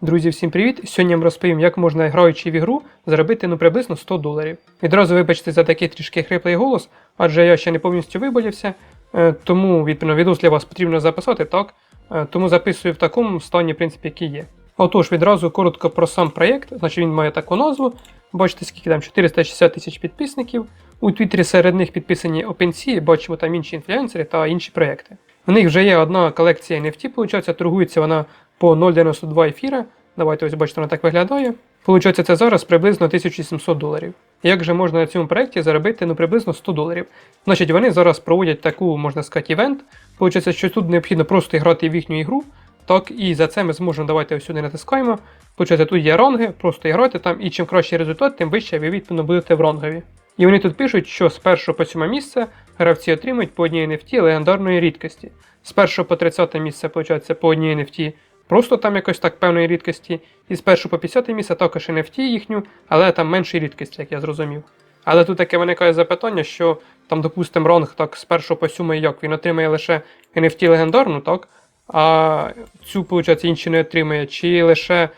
Друзі, всім привіт! Сьогодні я вам розповім, як можна, граючи в ігру, заробити ну приблизно 100 доларів. Відразу вибачте за такий трішки хриплий голос, адже я ще не повністю виболівся, е, тому відповідно відос для вас потрібно записати, так? Е, Тому записую в такому стані, в принципі, який є. Отож, відразу коротко про сам проєкт, значить він має таку назву. Бачите, скільки там 460 тисяч підписників. У Твіттері серед них підписані OpenSea, бачимо там інші інфлюенсери та інші проєкти. В них вже є одна колекція NFT, виходить, торгується вона по 0,92 ефіра. Давайте ось бачите, вона так виглядає. Получається, це зараз приблизно 1700 доларів. Як же можна на цьому проєкті заробити ну, приблизно 100 доларів? Значить, вони зараз проводять таку, можна сказати, івент. Получається, що тут необхідно просто грати в їхню ігру. Так, і за це ми зможемо, давайте ось сюди натискаємо. Получається, тут є ранги, просто грати там, і чим кращий результат, тим вище ви відповідно будете в рангові. І вони тут пишуть, що з 1 по 7 місце гравці отримують по одній NFT легендарної рідкості. З 1 по 30 місце, виходить, по одній NFT просто там якось так певної рідкості. І 1 по 50 місце також NFT їхню, але там меншої рідкості, як я зрозумів. Але тут таке виникає запитання, що там, допустимо, ранг так з 1 по 7 як він отримає лише NFT легендарну, так? А цю, виходить, інші не отримає, чи лише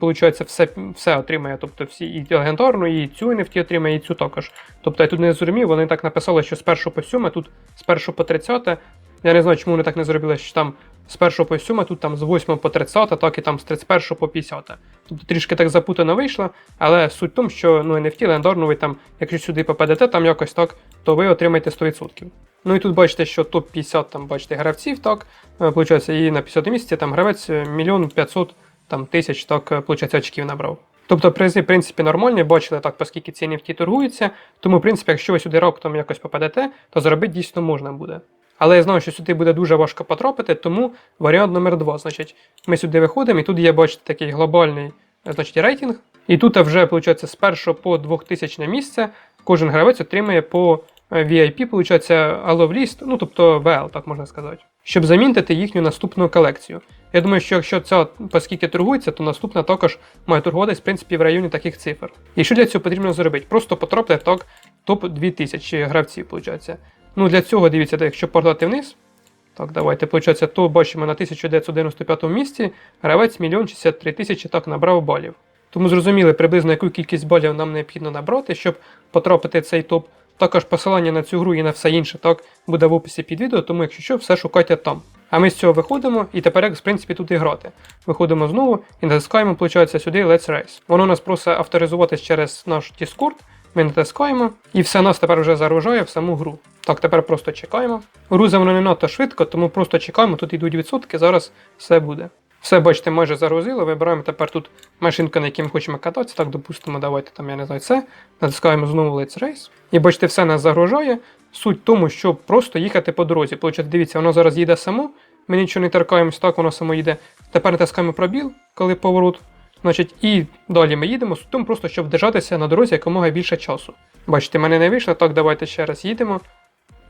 Получається, все все отримає, тобто всі і легендарну, і цю NFT отримає, і цю також. Тобто я тут не зрозумів, вони так написали, що 1 по 7, тут 1 по 30. Я не знаю, чому вони так не зробили, що там з 1 по 7, тут там з 8 по 30, так і там з 31 по 50. Тобто трішки так запутано вийшло, але суть в тому, що ну, NFT легендарну ви там, якщо сюди попадете там якось так, то ви отримаєте 100%. Ну і тут бачите, що топ-50 там бачите гравців, так, е, получається, і на 50 місці там гравець е, мільйон 500 там, тисяч так, е, получається, очків набрав. Тобто призи, в принципі, нормальні, бачили так, оскільки ці NFT торгуються. Тому, в принципі, якщо ви сюди раптом якось попадете, то заробити дійсно можна буде. Але я знаю, що сюди буде дуже важко потрапити, тому варіант номер два. Значить, ми сюди виходимо, і тут є, бачите, такий глобальний е, значить, рейтинг. І тут вже, виходить, з 1 по 2000 місце кожен гравець отримує по е, VIP, виходить, Allow List, ну тобто VL, так можна сказати, щоб замінити їхню наступну колекцію. Я думаю, що якщо ця, оскільки торгується, то наступна також має торгуватись, в принципі, в районі таких цифр. І що для цього потрібно зробити? Просто потрапити так топ 2000 гравців, виходить. Ну, для цього дивіться, якщо портати вниз. Так, давайте, виходить, то бачимо на 1995 місці гравець 1 63 тисячі так набрав балів. Тому зрозуміли приблизно, яку кількість балів нам необхідно набрати, щоб потрапити в цей топ. Також посилання на цю гру і на все інше так буде в описі під відео, тому якщо що, все шукайте там. А ми з цього виходимо і тепер, як в принципі, тут і грати. Виходимо знову і натискаємо, виходить, сюди Let's Race. Воно нас просить авторизуватись через наш Discord. Ми натискаємо, і все нас тепер вже загружає в саму гру. Так, тепер просто чекаємо. Груза воно не надто швидко, тому просто чекаємо, тут йдуть відсотки, зараз все буде. Все, бачите, майже загрузили. Вибираємо тепер тут машинку, на якій ми хочемо кататися. Так, допустимо, давайте там, я не знаю, це. Натискаємо знову Let's Race. І бачите, все нас загружає. Суть в тому, щоб просто їхати по дорозі. Получається, дивіться, воно зараз їде само. Ми нічого не торкаємось, так воно само їде. Тепер натискаємо пробіл, коли поворот. Значить, і далі ми їдемо, в тому просто, щоб держатися на дорозі якомога більше часу. Бачите, мене не вийшло, так давайте ще раз їдемо.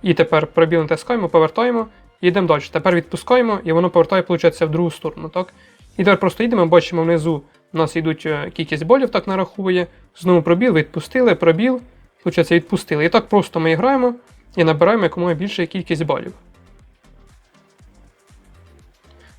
І тепер пробіл натискаємо, повертаємо, їдемо далі. Тепер відпускаємо, і воно повертає, виходить, в другу сторону. так? І тепер просто їдемо, бачимо внизу у нас йдуть е, кількість болів, так нараховує. Знову пробіл, відпустили, пробіл, виходить, відпустили. І так просто ми граємо і набираємо якомога більше кількість балів.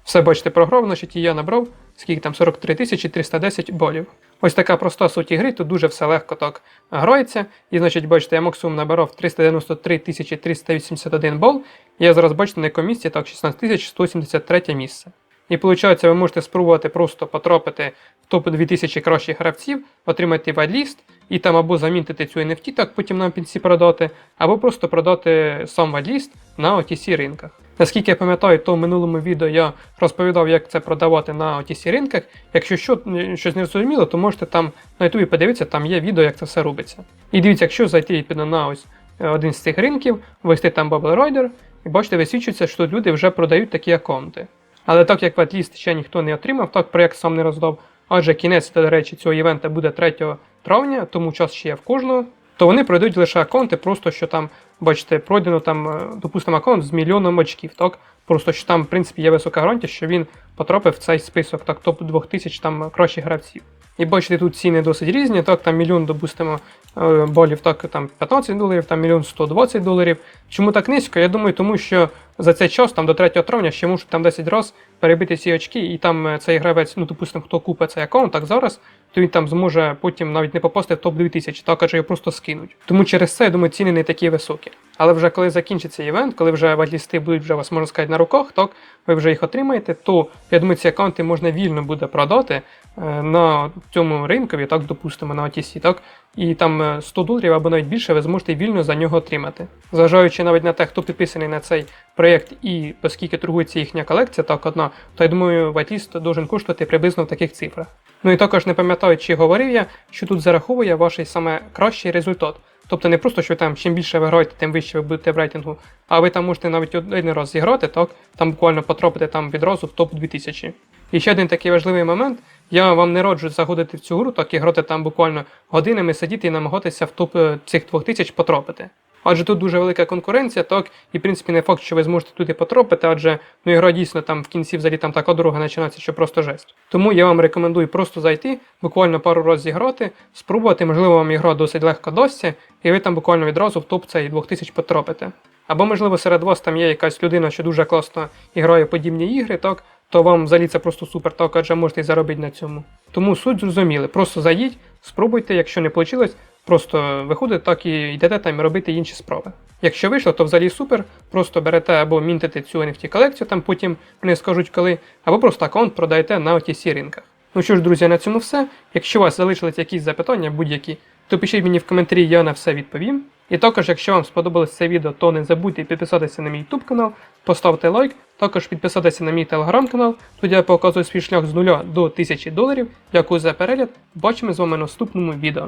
Все, бачите, програв, значить і я набрав, скільки там 43 310 балів. Ось така проста суть ігри, тут дуже все легко так грається. І, значить, бачите, я максимум набирав 393 381 бал. І я зараз, бачите, на якому місці, так, 16 173 місце. І виходить, ви можете спробувати просто потрапити в топ 2000 кращих гравців, отримати вайдліст, і там або замінити цю NFT, так потім на пінці продати, або просто продати сам вайдліст на OTC ринках. Наскільки я пам'ятаю, то в минулому відео я розповідав, як це продавати на OTC ринках. Якщо що, щось не зрозуміло, то можете там на YouTube подивитися, там є відео, як це все робиться. І дивіться, якщо зайти на ось е, один з цих ринків, ввести там Bubble Rider, і бачите, висвічується, що люди вже продають такі аккаунти. Але так як ватліст ще ніхто не отримав, так проєкт сам не роздав, адже кінець, до речі, цього івента буде 3 травня, тому час ще є в кожного, то вони пройдуть лише аккаунти, просто що там, бачите, пройдено там, е, допустимо, аккаунт з мільйоном очків, так? Просто що там, в принципі, є висока гарантія, що він потрапив в цей список так, топ 2000 там кращих гравців. І бачите, тут ціни досить різні, так, там мільйон, допустимо, е, балів, так, там 15 доларів, там мільйон 120 доларів. Чому так низько? Я думаю, тому що за цей час, там до 3 травня, ще можуть там 10 разів перебити ці очки, і там е, цей гравець, ну допустимо, хто купить цей аккаунт, так зараз, то він там зможе потім навіть не попасти в топ 2000, так каже, його просто скинуть. Тому через це, я думаю, ціни не такі високі. Але вже коли закінчиться івент, коли вже вадлісти будуть вже вас, можна сказати, на руках, так, ви вже їх отримаєте, то я думаю, ці аккаунти можна вільно буде продати е, на цьому ринкові, так, допустимо, на OTC, так, і там е, 100 доларів або навіть більше ви зможете вільно за нього отримати. Зважаючи навіть на те, хто підписаний на цей проєкт і оскільки торгується їхня колекція, так одна, то я думаю, вайтліст должен коштувати приблизно в таких цифрах. Ну і також не пам'ятаю, чи говорив я, що тут зараховує ваш саме кращий результат. Тобто не просто, що там чим більше ви граєте, тим вище ви будете в рейтингу, а ви там можете навіть один раз зіграти, так, там буквально потрапити там відразу в топ 2000. І ще один такий важливий момент. Я вам не раджу заходити в цю гру, так і грати там буквально годинами сидіти і намагатися в топ е, цих 2000 потрапити. Адже тут дуже велика конкуренція, так, і в принципі не факт, що ви зможете туди потрапити, адже ну, ігра дійсно там в кінці взагалі там така дорога починається, що просто жесть. Тому я вам рекомендую просто зайти, буквально пару разів зіграти, спробувати, можливо, вам ігра досить легко дасться, і ви там буквально відразу в топ цей 2000 потрапите. Або, можливо, серед вас там є якась людина, що дуже класно грає подібні ігри, так, то вам взагалі це просто супер, так, адже можете і заробити на цьому. Тому суть зрозуміли, просто зайдіть, спробуйте, якщо не вийшло, просто виходите так і йдете там і робити інші справи. Якщо вийшло, то взагалі супер, просто берете або мінтите цю NFT колекцію, там потім вони скажуть коли, або просто аккаунт продаєте на OTC ринках. Ну що ж, друзі, на цьому все. Якщо у вас залишились якісь запитання, будь-які, то пишіть мені в коментарі, я на все відповім. І також, якщо вам сподобалось це відео, то не забудьте підписатися на мій YouTube канал, поставте лайк, також підписатися на мій телеграм канал. Тут я показую свій шлях з нуля до 1000 доларів. Дякую за перегляд. Бачимо з вами в наступному відео.